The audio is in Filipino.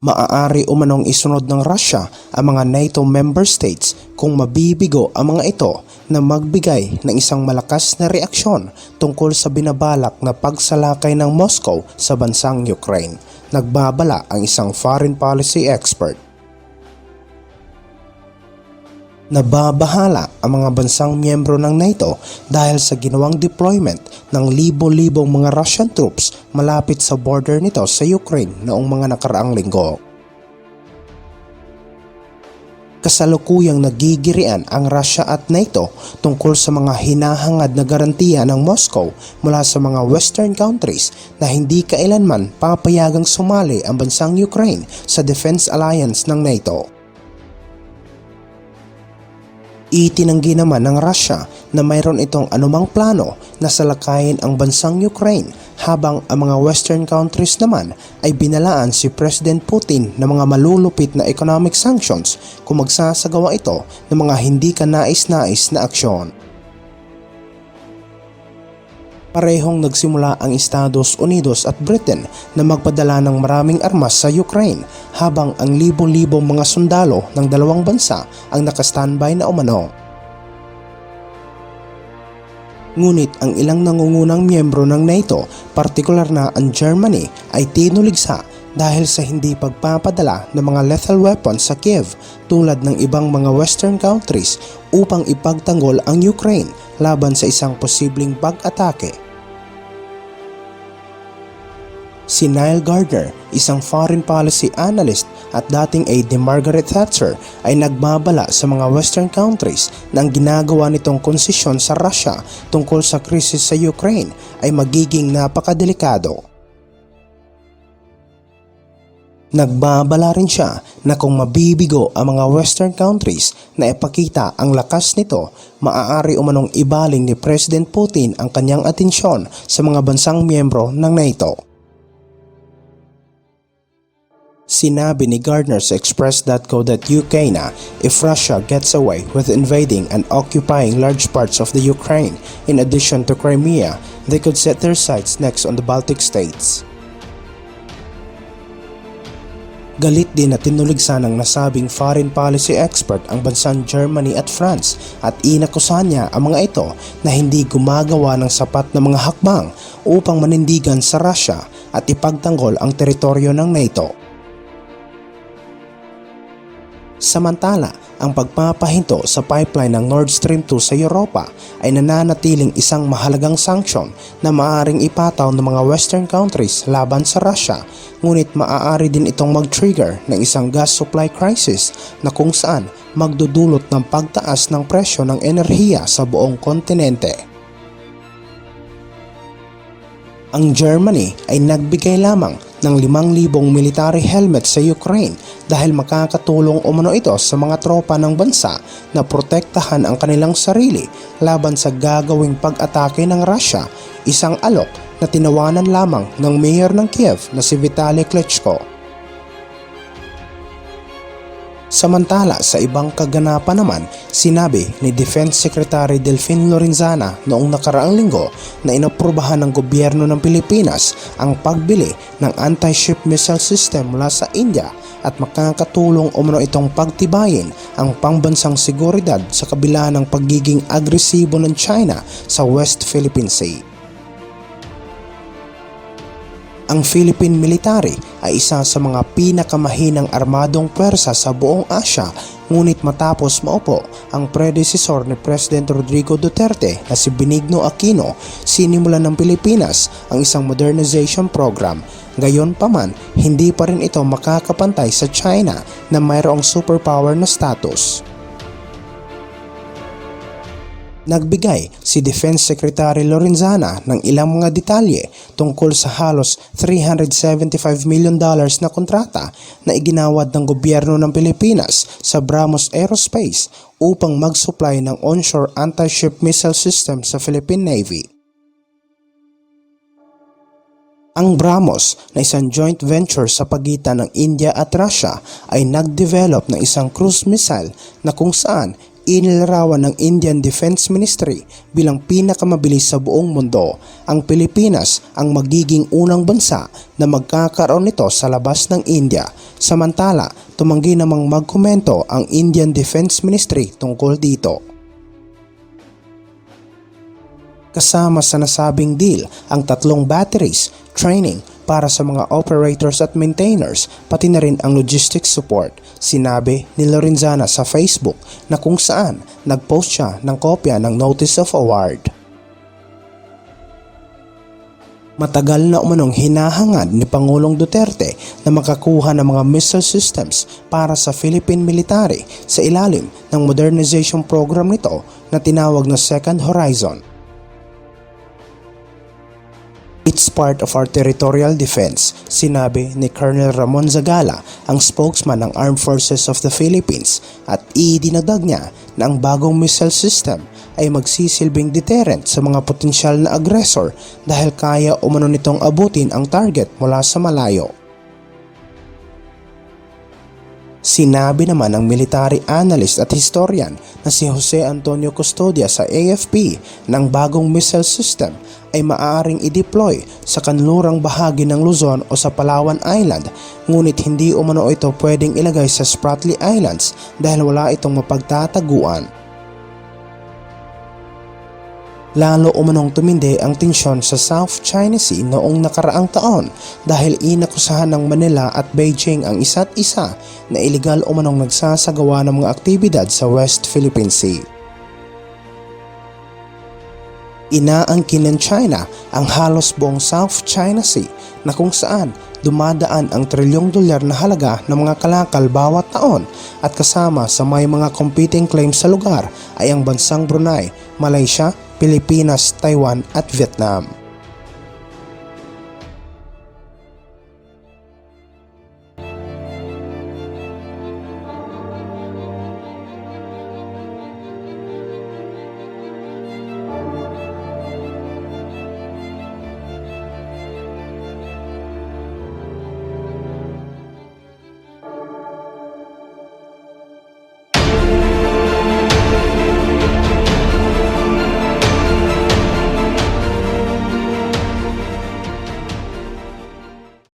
Maaari umanong isunod ng Russia ang mga NATO member states kung mabibigo ang mga ito na magbigay ng isang malakas na reaksyon tungkol sa binabalak na pagsalakay ng Moscow sa bansang Ukraine. Nagbabala ang isang foreign policy expert. Nababahala ang mga bansang miyembro ng NATO dahil sa ginawang deployment ng libo-libong mga Russian troops malapit sa border nito sa Ukraine noong mga nakaraang linggo. Kasalukuyang nagigirian ang Russia at NATO tungkol sa mga hinahangad na garantiya ng Moscow mula sa mga western countries na hindi kailanman papayagang sumali ang bansang Ukraine sa defense alliance ng NATO. Itinanggi naman ng Russia na mayroon itong anumang plano na salakayin ang bansang Ukraine habang ang mga western countries naman ay binalaan si President Putin ng mga malulupit na economic sanctions kung magsasagawa ito ng mga hindi ka nais-nais na aksyon. Parehong nagsimula ang Estados Unidos at Britain na magpadala ng maraming armas sa Ukraine habang ang libo-libong mga sundalo ng dalawang bansa ang nakastandby na umano. Ngunit ang ilang nangungunang miyembro ng NATO, partikular na ang Germany, ay tinuligsa dahil sa hindi pagpapadala ng mga lethal weapons sa Kiev tulad ng ibang mga western countries upang ipagtanggol ang Ukraine laban sa isang posibleng pag-atake. Si Niall Gardner, isang foreign policy analyst at dating aide ni Margaret Thatcher ay nagbabala sa mga western countries na ang ginagawa nitong konsesyon sa Russia tungkol sa krisis sa Ukraine ay magiging napakadelikado. Nagbabala rin siya na kung mabibigo ang mga western countries na ipakita ang lakas nito, maaari umanong ibaling ni President Putin ang kanyang atensyon sa mga bansang miyembro ng NATO. Sinabi ni Gardner sa express.co.uk na if Russia gets away with invading and occupying large parts of the Ukraine in addition to Crimea, they could set their sights next on the Baltic states. Galit din na tinuligsan ng nasabing foreign policy expert ang bansang Germany at France at inakusahan niya ang mga ito na hindi gumagawa ng sapat na mga hakbang upang manindigan sa Russia at ipagtanggol ang teritoryo ng NATO. Samantala, ang pagpapahinto sa pipeline ng Nord Stream 2 sa Europa ay nananatiling isang mahalagang sanksyon na maaring ipataw ng mga western countries laban sa Russia ngunit maaari din itong mag-trigger ng isang gas supply crisis na kung saan magdudulot ng pagtaas ng presyo ng enerhiya sa buong kontinente. Ang Germany ay nagbigay lamang ng 5,000 military helmet sa Ukraine dahil makakatulong umano ito sa mga tropa ng bansa na protektahan ang kanilang sarili laban sa gagawing pag-atake ng Russia, isang alok na tinawanan lamang ng mayor ng Kiev na si Vitaly Klitschko. Samantala sa ibang kaganapan naman, sinabi ni Defense Secretary Delfin Lorenzana noong nakaraang linggo na inaprubahan ng gobyerno ng Pilipinas ang pagbili ng anti-ship missile system mula sa India at makakatulong umano itong pagtibayin ang pangbansang seguridad sa kabila ng pagiging agresibo ng China sa West Philippine Sea. Ang Philippine military ay isa sa mga pinakamahinang armadong pwersa sa buong Asya ngunit matapos maupo ang predecessor ni President Rodrigo Duterte na si Benigno Aquino, sinimulan ng Pilipinas ang isang modernization program. Gayon pa man, hindi pa rin ito makakapantay sa China na mayroong superpower na status. Nagbigay si Defense Secretary Lorenzana ng ilang mga detalye tungkol sa halos 375 million dollars na kontrata na iginawad ng gobyerno ng Pilipinas sa Brahmos Aerospace upang mag-supply ng onshore anti-ship missile system sa Philippine Navy. Ang BrahMos na isang joint venture sa pagitan ng India at Russia ay nag-develop ng isang cruise missile na kung saan inilarawan ng Indian Defense Ministry bilang pinakamabilis sa buong mundo. Ang Pilipinas ang magiging unang bansa na magkakaroon nito sa labas ng India. Samantala, tumanggi namang magkomento ang Indian Defense Ministry tungkol dito. Kasama sa nasabing deal ang tatlong batteries, training para sa mga operators at maintainers, pati na rin ang logistics support. Sinabi ni Lorenzana sa Facebook na kung saan nagpost siya ng kopya ng Notice of Award. Matagal na umanong hinahangad ni Pangulong Duterte na makakuha ng mga missile systems para sa Philippine military sa ilalim ng modernization program nito na tinawag na Second Horizon. It's part of our territorial defense, sinabi ni Colonel Ramon Zagala, ang spokesman ng Armed Forces of the Philippines at idinagdag niya na ang bagong missile system ay magsisilbing deterrent sa mga potensyal na aggressor dahil kaya umano nitong abutin ang target mula sa malayo. Sinabi naman ng military analyst at historian na si Jose Antonio Custodia sa AFP ng bagong missile system ay maaaring i-deploy sa kanlurang bahagi ng Luzon o sa Palawan Island ngunit hindi umano ito pwedeng ilagay sa Spratly Islands dahil wala itong mapagtataguan. Lalo umanong tumindi ang tensyon sa South China Sea noong nakaraang taon dahil inakusahan ng Manila at Beijing ang isa't isa na iligal umanong nagsasagawa ng mga aktibidad sa West Philippine Sea. Inaangkin ng China ang halos buong South China Sea na kung saan dumadaan ang trilyong dolyar na halaga ng mga kalakal bawat taon at kasama sa may mga competing claims sa lugar ay ang bansang Brunei, Malaysia, Pilipinas, Taiwan at Vietnam.